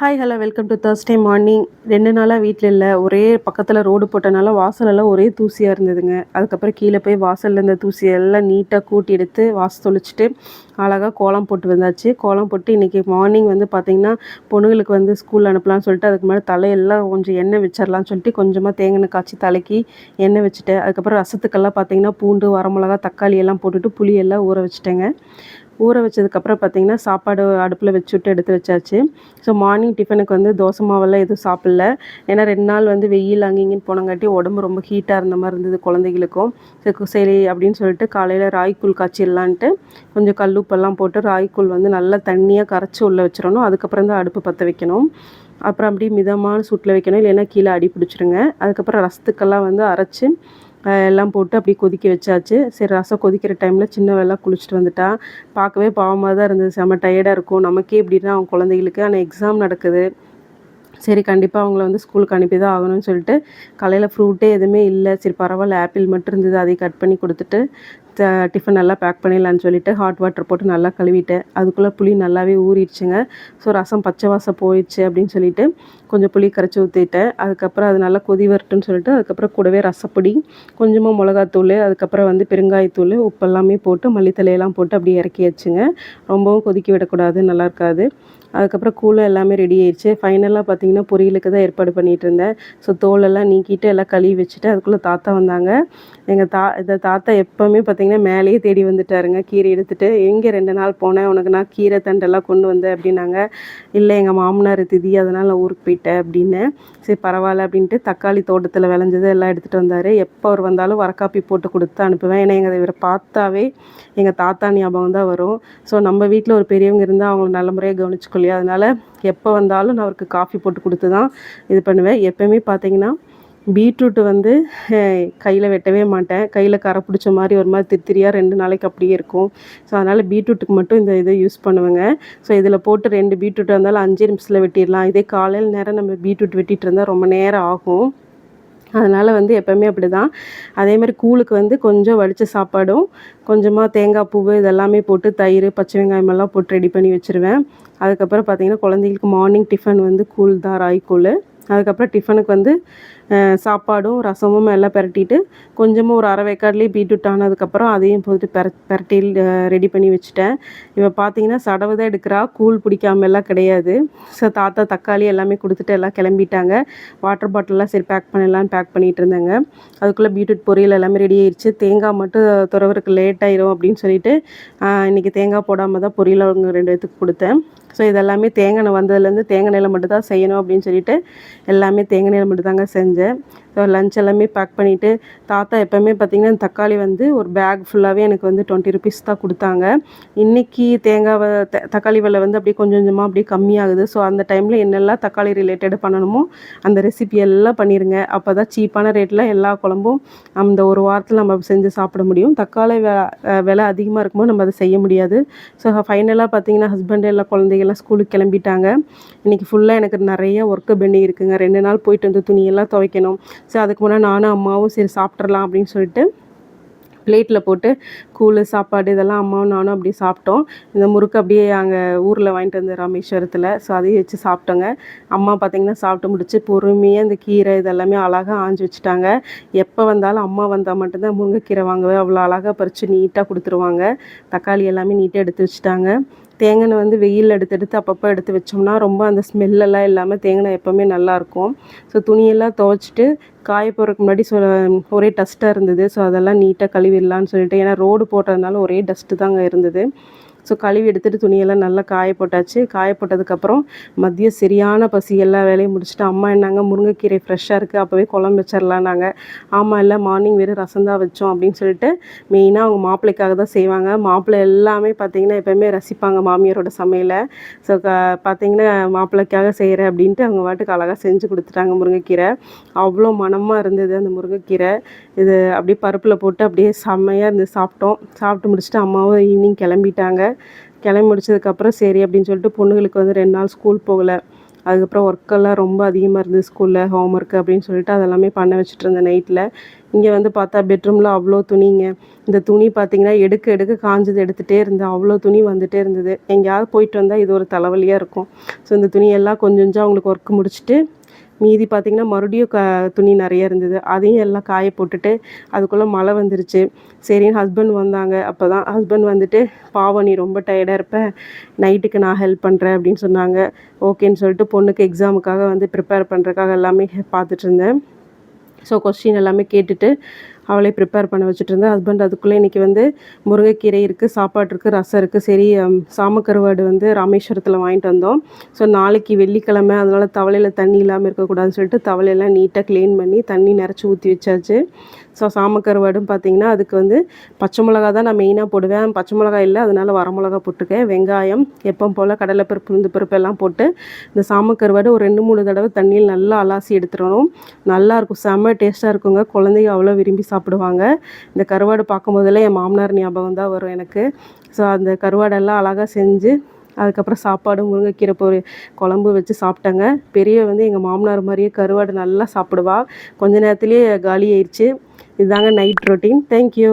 Hi hello welcome to Thursday morning ரெண்டு நாளாக வீட்டில் இல்லை. ஒரே பக்கத்தில் ரோடு போட்டனால வாசலெல்லாம் ஒரே தூசியாக இருந்ததுங்க. அதுக்கப்புறம் கீழே போய் வாசலில் இருந்த தூசியெல்லாம் நீட்டாக கூட்டி எடுத்து வாச தொளிச்சிட்டு அழகாக கோலம் போட்டு வந்தாச்சு. கோலம் போட்டு இன்றைக்கி மார்னிங் வந்து பார்த்திங்கன்னா பொண்ணுங்களுக்கு வந்து ஸ்கூல் அனுப்பலாம்னு சொல்லிட்டு அதுக்கு மேலே தலையெல்லாம் கொஞ்சம் எண்ணெய் வச்சிடலாம்னு சொல்லிட்டு கொஞ்சமாக தேங்காய் காய்ச்சி தலைக்கு எண்ணெய் வச்சுட்டேன் அதுக்கப்புறம் ரசத்துக்கெல்லாம் பார்த்திங்கன்னா பூண்டு வரமிளகா தக்காளி எல்லாம் போட்டுட்டு புளியெல்லாம் ஊற வச்சுட்டேங்க. ஊற வச்சதுக்கப்புறம் பார்த்திங்கன்னா சாப்பாடு அடுப்பில் வச்சுட்டு எடுத்து வச்சாச்சு. ஸோ மார்னிங் டிஃபனுக்கு வந்து தோசை மாவெல்லாம் எதுவும் சாப்பிடல. ஏன்னா ரெண்டு நாள் வந்து வெயில் அங்கே போனங்காட்டி உடம்பு ரொம்ப ஹீட்டாக இருந்த மாதிரி இருந்தது குழந்தைகளுக்கும். சரி சரி அப்படின்னு சொல்லிட்டு காலையில் ராய்க்கூழ் காய்ச்சிடலான்ட்டு கொஞ்சம் கல்லுப்பெல்லாம் போட்டு ராய்க்கூழ் வந்து நல்லா தண்ணியாக கரைச்சி உள்ளே வச்சிடணும். அதுக்கப்புறம் தான் அடுப்பு பற்ற வைக்கணும். அப்புறம் அப்படியே மிதமான சூட்டில் வைக்கணும். இல்லைன்னா கீழே அடி பிடிச்சிருங்க. அதுக்கப்புறம் ரசத்துக்கெல்லாம் வந்து அரைச்சி எல்லாம் போட்டு அப்படியே கொதிக்க வச்சாச்சு. சரி ரசம் கொதிக்கிற டைமில் சின்ன குளிச்சுட்டு வந்துட்டா. பார்க்கவே பாவமாக தான் இருந்தது. செம்ம டயர்டாக இருக்கும். நமக்கே இப்படின்னா அவங்க குழந்தைகளுக்கு ஆனால் எக்ஸாம் நடக்குது. சரி கண்டிப்பாக அவங்கள வந்து ஸ்கூலுக்கு அனுப்பி தான் ஆகணும்னு சொல்லிட்டு காலையில் ஃப்ரூட்டே எதுவுமே இல்லை. சரி பரவாயில்ல ஆப்பிள் மட்டும் இருந்தது. அதையும் கட் பண்ணி கொடுத்துட்டு டிஃபன் நல்லா பேக் பண்ணிடலான்னு சொல்லிட்டு ஹாட் வாட்டர் போட்டு நல்லா கழுவிட்டேன் அதுக்குள்ளே புளி நல்லாவே ஊறிடுச்சுங்க. ஸோ ரசம் பச்சை வாசம் போயிடுச்சு அப்படின்னு சொல்லிட்டு கொஞ்சம் புளி கரைச்சி ஊற்றிட்டேன் அதுக்கப்புறம் அது நல்லா கொதி வரட்டுன்னு சொல்லிட்டு அதுக்கப்புறம் கூடவே ரசப்பொடி கொஞ்சமாக மிளகாத்தூள் அதுக்கப்புறம் வந்து பெருங்காயத்தூள் உப்பு எல்லாமே போட்டு மல்லித்தலையெல்லாம் போட்டு அப்படியே இறக்கி வச்சுங்க. ரொம்பவும் கொதிக்க விடக்கூடாது நல்லா இருக்காது. அதுக்கப்புறம் கூழ் எல்லாமே ரெடி ஆயிடுச்சு. ஃபைனலாக பார்த்தீங்கன்னா பொரியலுக்கு தான் ஏற்பாடு பண்ணிகிட்டு இருந்தேன். ஸோ தோலெல்லாம் நீக்கிட்டு எல்லாம் கழுவி வச்சுட்டு அதுக்குள்ளே தாத்தா வந்தாங்க. எங்கள் தா இந்த தாத்தா எப்போவுமே பார்த்திங்கன்னா மேலேயே தேடி வந்துட்டாருங்க. கீரை எடுத்துகிட்டு எங்கே ரெண்டு நாள் போனேன் உனக்கு நான் கீரை தண்டெல்லாம் கொண்டு வந்தேன் அப்படின்னாங்க. இல்லை எங்கள் மாமனார் திதி அதனால் நான் ஊருக்கு போயிட்டேன் அப்படின்னு. சரி பரவாயில்ல அப்படின்ட்டு தக்காளி தோட்டத்தில் விளைஞ்சது எல்லாம் எடுத்துகிட்டு வந்தார். எப்போ அவர் வந்தாலும் வரக்காப்பி போட்டு கொடுத்து அனுப்புவேன். ஏன்னா எங்கள் இவரை பார்த்தாவே எங்கள் தாத்தா ஞாபகம் தான் வரும். ஸோ நம்ம வீட்டில் ஒரு பெரியவங்க இருந்தால் அவங்கள நல்ல முறையாக கவனிச்சுக்கொள்ளியா அதனால் எப்போ வந்தாலும் நான் அவருக்கு காஃபி போட்டு கொடுத்து தான் இது பண்ணுவேன். எப்போயுமே பார்த்தீங்கன்னா பீட்ரூட்டு வந்து கையில் வெட்டவே மாட்டேன். கையில் கரை பிடிச்ச மாதிரி ஒரு மாதிரி தித்திரியாக ரெண்டு நாளைக்கு அப்படியே இருக்கும். ஸோ அதனால் பீட்ரூட்டுக்கு மட்டும் இந்த இதை யூஸ் பண்ணுவேங்க. ஸோ இதில் போட்டு ரெண்டு பீட்ரூட் இருந்தாலும் அஞ்சு நிமிஷத்தில் வெட்டிடலாம். இதே காலையில் நேரம் நம்ம பீட்ரூட் வெட்டிகிட்டு இருந்தால் ரொம்ப நேரம் ஆகும். அதனால் வந்து எப்போவுமே அப்படி தான் அதேமாதிரி கூழுக்கு வந்து கொஞ்சம் வடித்த சாப்பாடும் கொஞ்சமாக தேங்காய் பூவு இதெல்லாமே போட்டு தயிர் பச்சை வெங்காயமெல்லாம் போட்டு ரெடி பண்ணி வச்சுருவேன். அதுக்கப்புறம் பார்த்திங்கன்னா குழந்தைங்களுக்கு மார்னிங் டிஃபன் வந்து கூழ் தான் ராய்க்கூழ் அதுக்கப்புறம் டிஃபனுக்கு வந்து சாப்பாடும் ரசமும் எல்லாம் பெரட்டிட்டு கொஞ்சமாக ஒரு அரை வேக்காட்லேயே பீட்ரூட் ஆனதுக்கப்புறம் அதையும் போட்டு பெர பிரட்டி ரெடி பண்ணி வச்சுட்டேன். இப்போ பார்த்தீங்கன்னா சடவை தான் எடுக்கிறா கூழ் பிடிக்காம எல்லாம் கிடையாது. ஸோ தாத்தா தக்காளி எல்லாமே கொடுத்துட்டு எல்லாம் கிளம்பிட்டாங்க. வாட்டர் பாட்டிலெலாம் சரி பேக் பண்ணிடலான்னு பேக் பண்ணிகிட்டு இருந்தாங்க. அதுக்குள்ளே பீட்ரூட் பொரியல் எல்லாமே ரெடி ஆயிடுச்சு தேங்காய் மட்டும் துறவருக்கு லேட் ஆயிரும் அப்படின்னு சொல்லிட்டு இன்றைக்கி தேங்காய் போடாமல் தான் பொரியல் அவங்க ரெண்டு பேத்துக்கு கொடுத்தேன். ஸோ இதெல்லாமே தேங்காய் எண்ணெய் வந்ததுலேருந்து தேங்காய் எண்ணெயில் மட்டும் தான் செய்யணும் அப்படின்னு சொல்லிட்டு எல்லாமே தேங்காய் எண்ணெயில் மட்டும் தாங்க செஞ்சேன். ஸோ லஞ்ச் எல்லாமே பேக் பண்ணிவிட்டு தாத்தா எப்போவுமே பார்த்திங்கன்னா தக்காளி வந்து ஒரு பேக் ஃபுல்லாகவே எனக்கு வந்து டுவெண்ட்டி ருபீஸ் தான் கொடுத்தாங்க. இன்றைக்கி தேங்காய் தக்காளி விலை வந்து அப்படியே கொஞ்சம் கொஞ்சமாக அப்படியே கம்மியாகுது. ஸோ அந்த டைமில் என்னெல்லாம் தக்காளி ரிலேட்டட் பண்ணணுமோ அந்த ரெசிபி எல்லாம் பண்ணிடுங்க அப்போ தான் சீப்பான ரேட்டில் எல்லா குழம்பும் அந்த ஒரு வாரத்தில் நம்ம செஞ்சு சாப்பிட முடியும். தக்காளி விலை அதிகமாக இருக்கும்போது நம்ம அதை செய்ய முடியாது. ஸோ ஃபைனலாக பார்த்திங்கன்னா ஹஸ்பண்ட் எல்லாம் குழந்தைகள்லாம் ஸ்கூலுக்கு கிளம்பிட்டாங்க. இன்றைக்கி ஃபுல்லாக எனக்கு நிறைய ஒர்க்கு பெண்டிங் இருக்குங்க. ரெண்டு நாள் போயிட்டு வந்து துணியெல்லாம் துவைக்கணும். ஸோ அதுக்கு முன்னாடி நானும் அம்மாவும் சரி சாப்பிட்றலாம் அப்படின்னு சொல்லிட்டு பிளேட்டில் போட்டு கூழ் சாப்பாடு இதெல்லாம் அம்மாவும் நானும் அப்படியே சாப்பிட்டோம். இந்த முறுக்கு அப்படியே அங்கே ஊரில் வாங்கிட்டு வந்தேன் ராமேஸ்வரத்தில். ஸோ அதையும் வச்சு சாப்பிட்டோங்க. அம்மா பார்த்திங்கன்னா சாப்பிட்டு முடிச்சு பொறுமையாக இந்த கீரை இதெல்லாமே அழகாக ஆஞ்சு வச்சுட்டாங்க. எப்போ வந்தாலும் அம்மா வந்தால் மட்டும்தான் முருங்கைக்கீரை வாங்கவே அவ்வளோ அழகாக பறித்து நீட்டாக கொடுத்துருவாங்க. தக்காளி எல்லாமே நீட்டாக எடுத்து வச்சுட்டாங்க. தேங்காய் வந்து வெயில் எடுத்து எடுத்து அப்பப்போ எடுத்து வச்சோம்னா ரொம்ப அந்த ஸ்மெல்லெல்லாம் இல்லாமல் தேங்காய் எப்போவுமே நல்லாயிருக்கும் ஸோ துணியெல்லாம் துவைச்சிட்டு காய போடுறதுக்கு முன்னாடி சொ ஒரே டஸ்ட்டாக இருந்தது. ஸோ அதெல்லாம் நீட்டாக கழுவிடலான்னு சொல்லிட்டு. ஏன்னா ரோடு போட்டதுனால ஒரே டஸ்ட்டு தாங்க இருந்தது. ஸோ கழுவி எடுத்துகிட்டு துணியெல்லாம் நல்லா காய போட்டாச்சு. காய போட்டதுக்கப்புறம் மதியம் சரியான பசி எல்லா வேலையும் முடிச்சுட்டு அம்மா என்னாங்க? முருங்கைக்கீரை ஃப்ரெஷ்ஷாக இருக்குது அப்போவே குழம்பு வச்சிடலான்னாங்க ஆமாம் இல்லை மார்னிங் வெறும் ரசம் தான் வச்சோம் அப்படின்னு சொல்லிட்டு மெயினாக அவங்க மாப்பிள்ளைக்காக தான் செய்வாங்க. மாப்பிள்ளை எல்லாமே பார்த்திங்கன்னா எப்போயுமே ரசிப்பாங்க மாமியாரோட சமையலை. ஸோ க பார்த்திங்கன்னா மாப்பிள்ளைக்காக செய்கிறேன் அப்படின்ட்டு அவங்க வாட்டுக்கு அழகாக செஞ்சு கொடுத்துட்டாங்க முருங்கைக்கீரை. அவ்வளோ மனமாக இருந்தது அந்த முருங்கைக்கீரை. இது அப்படியே பருப்பில் போட்டு அப்படியே செம்மையாக இருந்து சாப்பிட்டோம். சாப்பிட்டு முடிச்சுட்டு அம்மாவும் ஈவினிங் கிளம்பிட்டாங்க. கிளம்பி முடிச்சதுக்கப்புறம் சரி அப்படின்னு சொல்லிட்டு பொண்ணுங்களுக்கு வந்து ரெண்டு நாள் ஸ்கூல் போகலை. அதுக்கப்புறம் ஒர்க்கெல்லாம் ரொம்ப அதிகமாக இருந்தது ஸ்கூலில் ஹோம் ஒர்க்கு அப்படின்னு சொல்லிட்டு அதெல்லாமே பண்ண வச்சுட்டு இருந்தேன் நைட்டில் இங்கே வந்து பார்த்தா பெட்ரூமில் அவ்வளோ துணிங்க. இந்த துணி பார்த்தீங்கன்னா எடுக்க எடுக்க காஞ்சது எடுத்துகிட்டே இருந்தேன் அவ்வளோ துணி வந்துகிட்டே இருந்தது. எங்கேயாவது போயிட்டு வந்தால் இது ஒரு தலைவலியாக இருக்கும். ஸோ இந்த துணியெல்லாம் கொஞ்சம் கொஞ்சம் அவங்களுக்கு ஒர்க் முடிச்சுட்டு மீதி பார்த்திங்கன்னா மறுபடியும் க துணி நிறைய இருந்தது. அதையும் எல்லாம் காய போட்டுட்டு அதுக்குள்ளே மழை வந்துருச்சு. சரின்னு ஹஸ்பண்ட் வந்தாங்க. அப்போ தான் ஹஸ்பண்ட் வந்துட்டு பாவம் நீ ரொம்ப டயர்டாக இருப்ப. நைட்டுக்கு நான் ஹெல்ப் பண்ணுறேன் அப்படின்னு சொன்னாங்க. ஓகேன்னு சொல்லிட்டு பொண்ணுக்கு எக்ஸாமுக்காக வந்து ப்ரிப்பேர் பண்ணுறதுக்காக எல்லாமே பார்த்துட்டு இருந்தேன். ஸோ கொஸ்டின் எல்லாமே கேட்டுட்டு அவளே ப்ரிப்பேர் பண்ண வச்சுட்டு இருந்தேன். ஹஸ்பண்ட் அதுக்குள்ளே இன்றைக்கி வந்து முருங்கைக்கீரை இருக்குது சாப்பாடு இருக்குது ரசம் இருக்குது சரி சாமக்கருவாடு வந்து ராமேஸ்வரத்தில் வாங்கிட்டு வந்தோம். ஸோ நாளைக்கு வெள்ளிக்கிழமை அதனால் தவளையில் தண்ணி இல்லாமல் இருக்கக்கூடாதுன்னு சொல்லிட்டு தவளையெல்லாம் நீட்டாக க்ளீன் பண்ணி தண்ணி நிறச்சி ஊற்றி வச்சாச்சு. ஸோ சாமக்கருவாடுன்னு பார்த்திங்கன்னா அதுக்கு வந்து பச்சை மிளகா தான் நான் மெயினாக போடுவேன். பச்சை மிளகா இல்லை அதனால் வரமிளகா போட்டுக்கேன் வெங்காயம் எப்பவும் போல் கடலைப்பருப்பு உளுந்து பருப்பு எல்லாம் போட்டு இந்த சாமக்கருவாடு ஒரு ரெண்டு மூணு தடவை தண்ணியில் நல்லா அலாசி எடுத்துடணும். நல்லாயிருக்கும் செம்ம டேஸ்ட்டாக இருக்குங்க. குழந்தைங்க அவ்வளோ விரும்பி சாப்பிடுவாங்க. இந்த கருவாடு பார்க்கும்போதெல்லாம் என் மாமனார் ஞாபகம் தான் வரும் எனக்கு. ஸோ அந்த கருவாடெல்லாம் அழகாக செஞ்சு அதுக்கப்புறம் சாப்பாடு முருங்கைக்கீரை பொரி குழம்பு வச்சு சாப்பிட்டேங்க. பெரிய வந்து எங்கள் மாமனார் மாதிரியே கருவாடு நல்லா சாப்பிடுவா. கொஞ்ச நேரத்துலேயே காலி ஆயிடுச்சு இதுதாங்க நைட் ரொட்டீன் தேங்க்யூ